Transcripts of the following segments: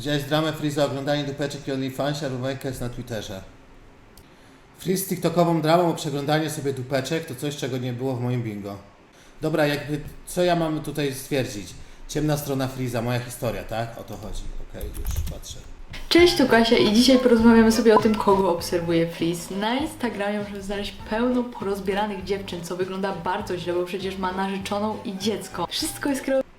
Widziałeś dramę Freeza oglądanie dupeczek i OnlyFansie albo jest na Twitterze. Freeze z TikTokową dramą o przeglądanie sobie dupeczek to coś, czego nie było w moim bingo. Dobra, jakby, co ja mam tutaj stwierdzić? Ciemna strona Freeza, moja historia, tak? O to chodzi. Okej, już patrzę. Cześć, tu Kasia i dzisiaj porozmawiamy sobie o tym, kogo obserwuje Freeze. Na Instagramie możemy znaleźć pełno porozbieranych dziewczyn, co wygląda bardzo źle, bo przecież ma narzeczoną i dziecko. Wszystko jest kreowane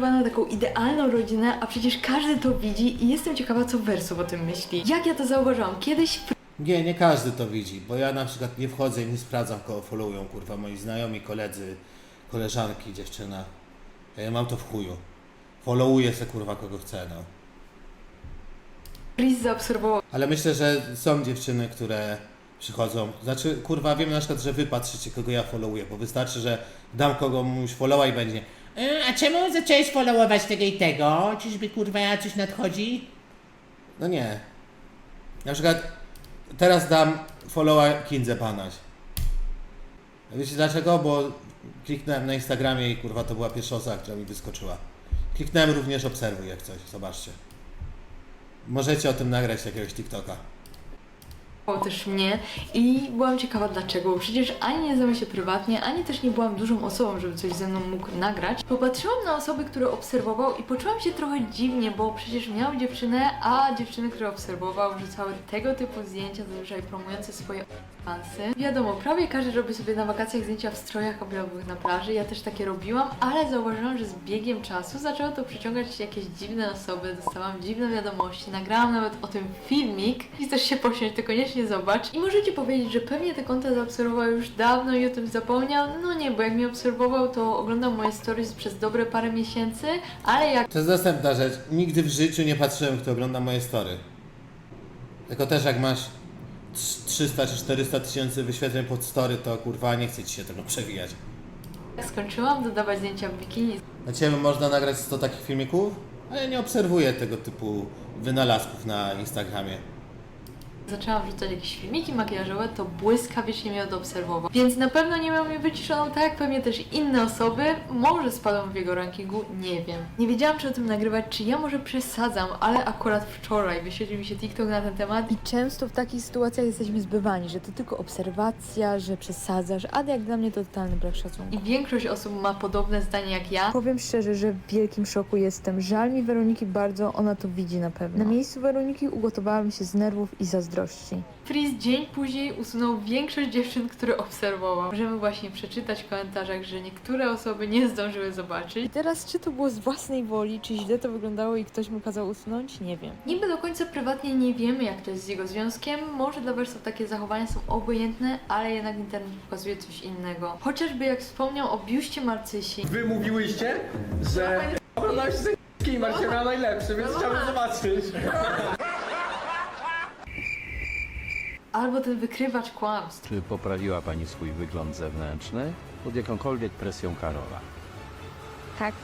na taką idealną rodzinę, a przecież każdy to widzi i jestem ciekawa, co Wersów o tym myśli. Jak ja to zauważyłam? Kiedyś Nie, nie każdy to widzi, bo ja na przykład nie wchodzę i nie sprawdzam, kogo followują, kurwa, moi znajomi, koledzy, koleżanki, dziewczyna. Ja mam to w chuju. Followuję se, kurwa, kogo chcę, no. Freeze zaobserwował Ale myślę, że są dziewczyny, które przychodzą. Znaczy, kurwa, wiem na przykład, że wy patrzycie, kogo ja followuję, bo wystarczy, że dam komuś followa i będzie. E, A czemu zacząłeś followować tego i tego? Czyżby kurwa coś nadchodzi? No nie. Na przykład teraz dam followa Kindze Panaś. Wiecie dlaczego? Bo kliknąłem na Instagramie i kurwa to była pierwsza osoba, która mi wyskoczyła. Kliknąłem również obserwuj jak coś, zobaczcie. Możecie o tym nagrać jakiegoś TikToka. Też mnie i byłam ciekawa dlaczego, bo przecież ani nie znamy się prywatnie, ani też nie byłam dużą osobą, żeby coś ze mną mógł nagrać. Popatrzyłam na osoby, które obserwował i poczułam się trochę dziwnie, bo przecież miał dziewczynę, a dziewczyny, które obserwował, rzucały tego typu zdjęcia, zazwyczaj promujące swoje fansy. Wiadomo, prawie każdy robi sobie na wakacjach zdjęcia w strojach kąpielowych na plaży, ja też takie robiłam, ale zauważyłam, że z biegiem czasu zaczęło to przyciągać jakieś dziwne osoby, dostałam dziwne wiadomości, nagrałam nawet o tym filmik i chcesz się posiąść, to koniecznie zobacz. I możecie powiedzieć, że pewnie te konta zaobserwował już dawno i o tym zapomniał. No nie, bo jak mnie obserwował, to oglądał moje stories przez dobre parę miesięcy, ale jak To jest następna rzecz. Nigdy w życiu nie patrzyłem, kto ogląda moje story. Tylko też jak masz trz- 300 czy 400 tysięcy wyświetleń pod story, to kurwa nie chce ci się tego przewijać. skończyłam dodawać zdjęcia w bikini Na ciebie można nagrać 100 takich filmików, a ja nie obserwuję tego typu wynalazków na Instagramie. Zaczęłam wrzucać jakieś filmiki makijażowe, to błyskawicznie mnie odobserwował. Więc na pewno nie miał mnie wyciszoną tak jak pewnie też inne osoby. Może spadłam w jego rankingu, nie wiem. Nie wiedziałam, czy o tym nagrywać, czy ja może przesadzam, ale akurat wczoraj wyświetlił mi się TikTok na ten temat i często w takich sytuacjach jesteśmy zbywani, że to tylko obserwacja, że przesadzasz, a jak dla mnie to totalny brak szacunku. i większość osób ma podobne zdanie jak ja. Powiem szczerze, że w wielkim szoku jestem. Żal mi Weroniki bardzo, ona to widzi na pewno. Na miejscu Weroniki ugotowałam się z nerwów i zazdrości. Freeze dzień później usunął większość dziewczyn, które obserwował. Możemy właśnie przeczytać w komentarzach, że niektóre osoby nie zdążyły zobaczyć. I teraz, czy to było z własnej woli, czy źle to wyglądało i ktoś mu kazał usunąć? Nie wiem. Niby do końca prywatnie nie wiemy, jak to jest z jego związkiem. Może dla Wersów takie zachowania są obojętne, ale jednak internet pokazuje coś innego. Chociażby jak wspomniał o biuście Marcysi. Wy mówiłyście, że oglądałeś z i Marcia miała najlepszy, więc chciałbym zobaczyć. Albo ten wykrywacz kłamstw. Czy poprawiła Pani swój wygląd zewnętrzny pod jakąkolwiek presją Karola? Tak.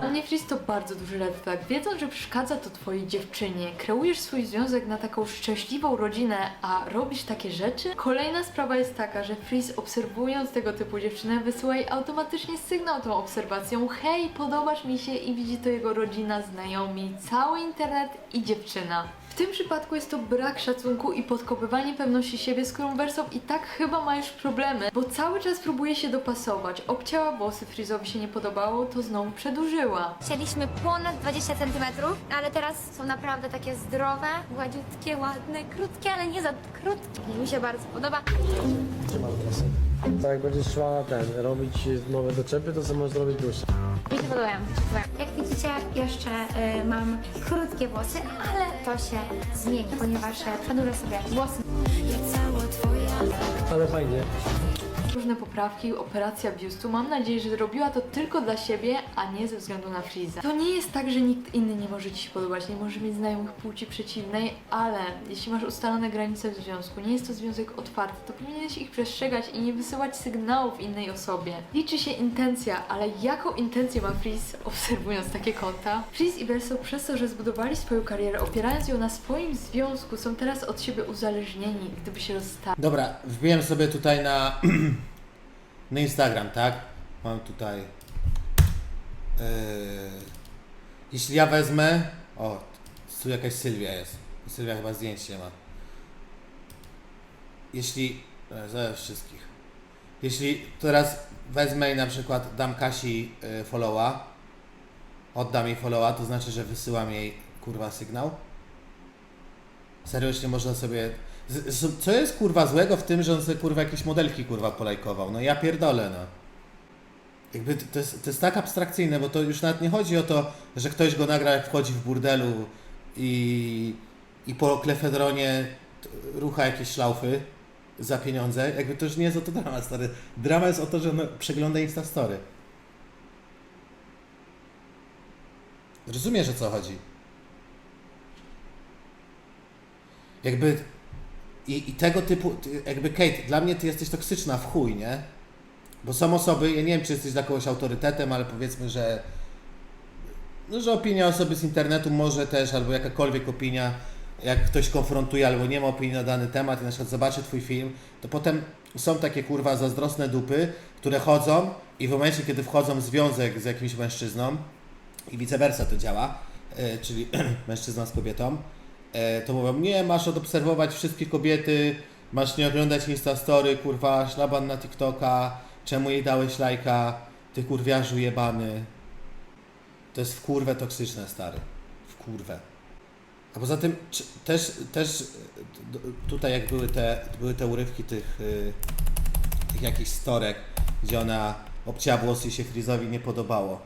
Dla mnie Freeze to bardzo duży red flag. Wiedząc, że przeszkadza to twojej dziewczynie, kreujesz swój związek na taką szczęśliwą rodzinę, a robisz takie rzeczy? Kolejna sprawa jest taka, że Freeze obserwując tego typu dziewczynę wysyła jej automatycznie sygnał tą obserwacją hej, podobasz mi się i widzi to jego rodzina, znajomi, cały internet i dziewczyna. W tym przypadku jest to brak szacunku i podkopywanie pewności siebie, z którą i tak chyba ma już problemy, bo cały czas próbuje się dopasować. Obcięła włosy, Frizowi się nie podobało, to znowu przedłużyła. Chcieliśmy ponad 20 cm, ale teraz są naprawdę takie zdrowe, gładziutkie, ładne, krótkie, ale nie za krótkie. Mi się bardzo podoba. Tak, jak będziesz na ten, robić nowe doczepy, to co możesz zrobić dłuższe. Mi się podobają. podobają. Jak widzicie, jeszcze y, mam krótkie włosy, ale to się zmieni, ponieważ e, przedłużę sobie włosy. Ale fajnie. Różne poprawki, operacja biustu. Mam nadzieję, że robiła to tylko dla siebie, a nie ze względu na Friza. To nie jest tak, że nikt inny nie może Ci się podobać, nie może mieć znajomych płci przeciwnej, ale jeśli masz ustalone granice w związku, nie jest to związek otwarty, to powinieneś ich przestrzegać i nie wysyłać sygnałów innej osobie. Liczy się intencja, ale jaką intencję ma Friz, obserwując takie konta? Friz i Verso przez to, że zbudowali swoją karierę, opierając ją na swoim związku, są teraz od siebie uzależnieni, gdyby się rozstali. Dobra, wbiłem sobie tutaj na, na Instagram, tak? Mam tutaj. Yy, jeśli ja wezmę. O, tu jakaś Sylwia jest. Sylwia chyba zdjęć nie ma. Jeśli. e, Zaraz wszystkich. Jeśli teraz wezmę i na przykład dam Kasi y, followa, oddam jej followa, to znaczy, że wysyłam jej kurwa sygnał. Serio, nie można sobie. Z- z- Co jest kurwa złego w tym, że on sobie kurwa jakieś modelki kurwa polajkował? No ja pierdolę, no. Jakby to, to, jest, to jest tak abstrakcyjne, bo to już nawet nie chodzi o to, że ktoś go nagra jak wchodzi w burdelu i, i po klefedronie rucha jakieś szlaufy za pieniądze. Jakby to już nie jest o to drama, stary. Drama jest o to, że no, przegląda Instastory. Rozumiesz o co chodzi? Jakby i, i tego typu, ty- jakby Kate, dla mnie ty jesteś toksyczna w chuj, nie? Bo są osoby, ja nie wiem czy jesteś dla kogoś autorytetem, ale powiedzmy, że no, że opinia osoby z internetu może też, albo jakakolwiek opinia, jak ktoś konfrontuje albo nie ma opinii na dany temat i na przykład zobaczy twój film, to potem są takie kurwa zazdrosne dupy, które chodzą i w momencie, kiedy wchodzą w związek z jakimś mężczyzną i vice versa to działa, e, czyli mężczyzna z kobietą, to mówią, nie, masz odobserwować wszystkie kobiety, masz nie oglądać Instastory, kurwa, szlaban na TikToka, czemu jej dałeś lajka, ty kurwiarzu jebany. To jest w kurwę toksyczne, stary. W kurwę. A poza tym czy, też, też tutaj jak były te, były te urywki tych, y, tych jakichś storek, gdzie ona obcięła włosy i się Frizowi nie podobało.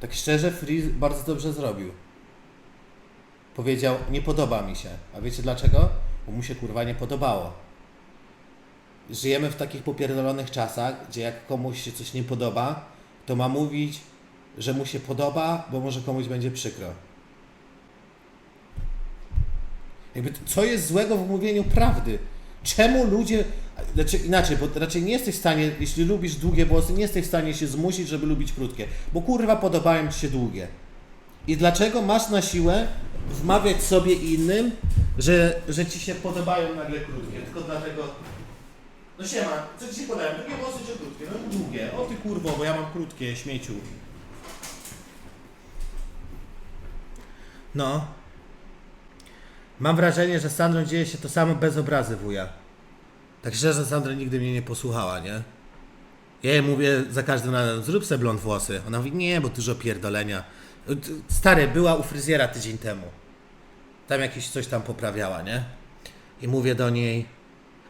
Tak szczerze, Friz bardzo dobrze zrobił. Powiedział, nie podoba mi się. A wiecie dlaczego? Bo mu się kurwa nie podobało. Żyjemy w takich popierdolonych czasach, gdzie jak komuś się coś nie podoba, to ma mówić, że mu się podoba, bo może komuś będzie przykro. Jakby co jest złego w mówieniu prawdy? Czemu ludzie. Znaczy inaczej, bo raczej nie jesteś w stanie, jeśli lubisz długie włosy, nie jesteś w stanie się zmusić, żeby lubić krótkie. Bo kurwa podobają ci się długie. I dlaczego masz na siłę wmawiać sobie i innym, że, że ci się podobają nagle krótkie? Tylko dlatego. No siema, co ci się podobają? Długie włosy czy krótkie? No długie. O ty kurwo, bo ja mam krótkie, śmieciu. No. Mam wrażenie, że z Sandrą dzieje się to samo bez obrazy wuja. Tak szczerze, Sandra nigdy mnie nie posłuchała, nie? Ja jej mówię za każdym razem, zrób se blond włosy. Ona mówi, nie, bo dużo pierdolenia. Stary, była u fryzjera tydzień temu. Tam jakieś coś tam poprawiała, nie? I mówię do niej,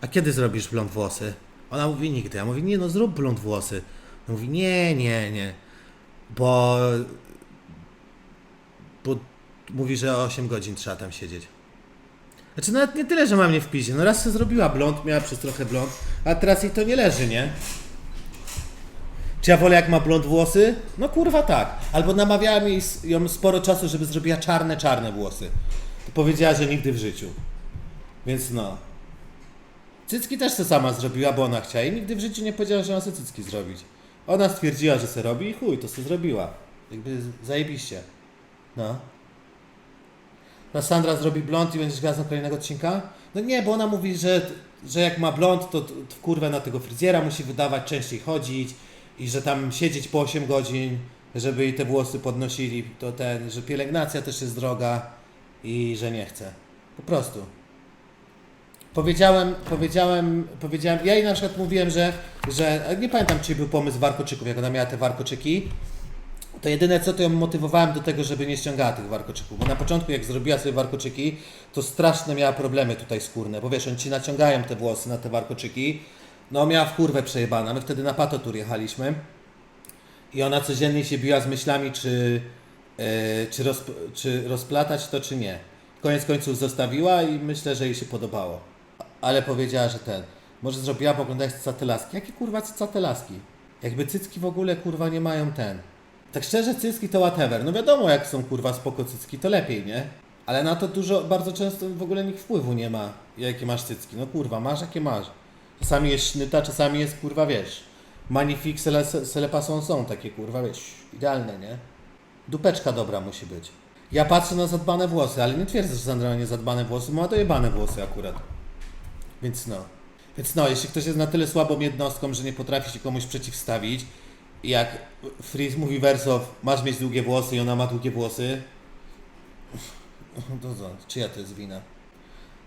a kiedy zrobisz blond włosy? Ona mówi, nigdy. Ja mówię, nie no, zrób blond włosy. Ona mówi, nie, nie, nie. Bo... Bo mówi, że 8 godzin trzeba tam siedzieć. Znaczy nawet nie tyle, że mam nie w pizie. No raz sobie zrobiła blond, miała przez trochę blond, a teraz jej to nie leży, nie? Czy ja wolę jak ma blond włosy? No kurwa tak. Albo namawiałem ją sporo czasu, żeby zrobiła czarne, czarne włosy. To powiedziała, że nigdy w życiu. Więc no. Cycki też to sama zrobiła, bo ona chciała i nigdy w życiu nie powiedziała, że ma sobie cycki zrobić. Ona stwierdziła, że se robi i chuj, to se zrobiła. Jakby zajebiście. No. No Sandra zrobi blond i będziesz gwiazdą kolejnego odcinka? No nie, bo ona mówi, że, że jak ma blond, to, to w kurwę na tego fryzjera musi wydawać, częściej chodzić i że tam siedzieć po 8 godzin, żeby jej te włosy podnosili, to ten, że pielęgnacja też jest droga i że nie chce. Po prostu. Powiedziałem, powiedziałem, powiedziałem, ja jej na przykład mówiłem, że, że nie pamiętam, czy był pomysł warkoczyków, jak ona miała te warkoczyki, to jedyne co to ją motywowałem do tego, żeby nie ściągała tych warkoczyków, bo na początku jak zrobiła sobie warkoczyki, to straszne miała problemy tutaj skórne, bo wiesz, oni ci naciągają te włosy na te warkoczyki, no miała w kurwę przejebana, my wtedy na patotur jechaliśmy i ona codziennie się biła z myślami, czy, e, czy, rozp- czy rozplatać to, czy nie. Koniec końców zostawiła i myślę, że jej się podobało. Ale powiedziała, że ten, może zrobiła, bo oglądać cycaty laski. Jakie kurwa cycaty laski? Jakby cycki w ogóle kurwa nie mają ten. Tak szczerze, cycki to whatever. No wiadomo, jak są kurwa spoko cycki, to lepiej, nie? Ale na to dużo, bardzo często w ogóle nikt wpływu nie ma, jakie masz cycki. No kurwa, masz jakie masz. Czasami jest sznyta, czasami jest kurwa, wiesz. Magnifique, sele, sele passant są takie kurwa, wiesz, idealne, nie? Dupeczka dobra musi być. Ja patrzę na zadbane włosy, ale nie twierdzę, że Sandra ma niezadbane włosy, ma dojebane włosy akurat. Więc no. Więc no, jeśli ktoś jest na tyle słabą jednostką, że nie potrafi się komuś przeciwstawić, jak Freeze mówi wersow, masz mieć długie włosy i ona ma długie włosy, to co, czyja to jest wina?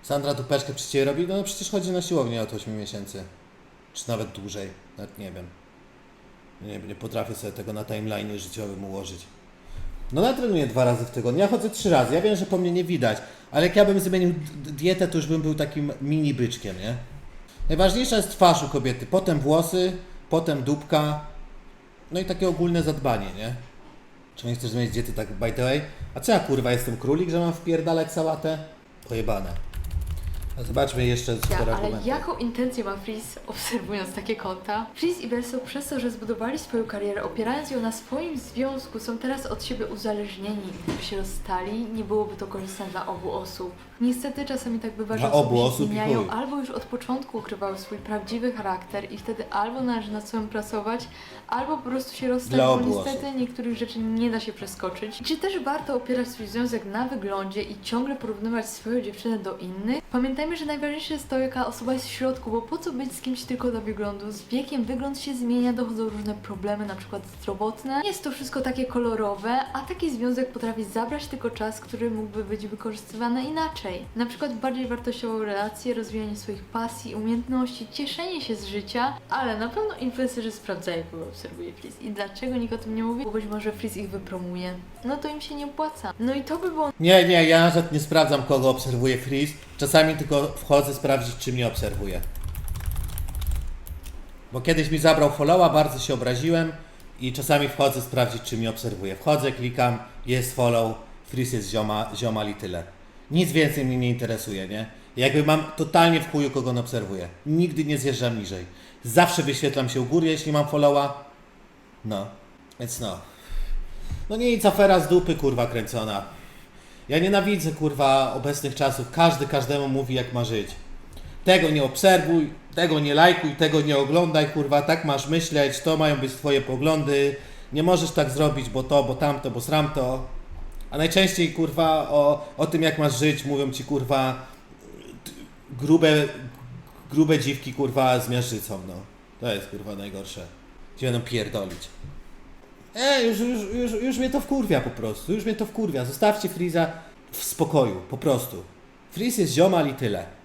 Sandra tupeczkę przy ciebie robi? No przecież chodzi na siłownię od 8 miesięcy. Czy nawet dłużej, nawet nie wiem. Nie, nie potrafię sobie tego na timeline życiowym ułożyć. No ja trenuję dwa razy w tygodniu, ja chodzę trzy razy, ja wiem, że po mnie nie widać, ale jak ja bym zmienił dietę, to już bym był takim mini byczkiem, nie? Najważniejsza jest twarz u kobiety, potem włosy, potem dupka, no i takie ogólne zadbanie, nie? Czy nie chcesz zmienić diety tak by the way? A co ja kurwa jestem królik, że mam wpierdalać sałatę? Pojebane. Zobaczmy jeszcze Ja, super ale argumenty. jaką intencję ma Freeze obserwując takie konta? Freeze i Verso przez to, że zbudowali swoją karierę opierając ją na swoim związku są teraz od siebie uzależnieni. Gdyby się rozstali, nie byłoby to korzystne dla obu osób. Niestety czasami tak bywa, że Dla osoby obu się osób i zmieniają chuj. albo już od początku ukrywały swój prawdziwy charakter i wtedy albo należy nad sobą pracować, albo po prostu się rozstać, Dla bo obu niestety niektórych rzeczy nie da się przeskoczyć. Czy też warto opierać swój związek na wyglądzie i ciągle porównywać swoją dziewczynę do innych? Pamiętajmy, że najważniejsze jest to, jaka osoba jest w środku, bo po co być z kimś tylko dla wyglądu? Z wiekiem wygląd się zmienia, dochodzą różne problemy, na przykład zdrowotne. Jest to wszystko takie kolorowe, a taki związek potrafi zabrać tylko czas, który mógłby być wykorzystywany inaczej. Na przykład bardziej wartościową relację, rozwijanie swoich pasji, umiejętności, cieszenie się z życia, ale na pewno influencerzy sprawdzają, kogo obserwuje Freeze. I dlaczego nikt o tym nie mówi? Bo być może Freeze ich wypromuje. No to im się nie opłaca. No i to by było Nie, nie, ja nawet nie sprawdzam, kogo obserwuje Freeze. Czasami tylko wchodzę sprawdzić, czy mnie obserwuje. Bo kiedyś mi zabrał followa, bardzo się obraziłem i czasami wchodzę sprawdzić, czy mnie obserwuje. Wchodzę, klikam, jest follow, Freeze jest zioma, ziomal i tyle. Nic więcej mnie nie interesuje, nie? Jakby mam totalnie w chuju, kogo on obserwuje. Nigdy nie zjeżdżam niżej. Zawsze wyświetlam się u góry, jeśli mam followa. No, więc no. No nic, afera z dupy, kurwa, kręcona. Ja nienawidzę kurwa obecnych czasów. Każdy każdemu mówi jak ma żyć. Tego nie obserwuj, tego nie lajkuj, tego nie oglądaj, kurwa, tak masz myśleć, to mają być twoje poglądy. Nie możesz tak zrobić, bo to, bo tamto, bo sramto. A najczęściej kurwa o, o tym jak masz żyć mówią ci kurwa grube, grube dziwki kurwa z miażdżycą, no. To jest kurwa najgorsze. Ci będą pierdolić. E, już, już, już, już mnie to wkurwia po prostu, już mnie to wkurwia. Zostawcie Freeza w spokoju, po prostu. Freeze jest ziomal i tyle.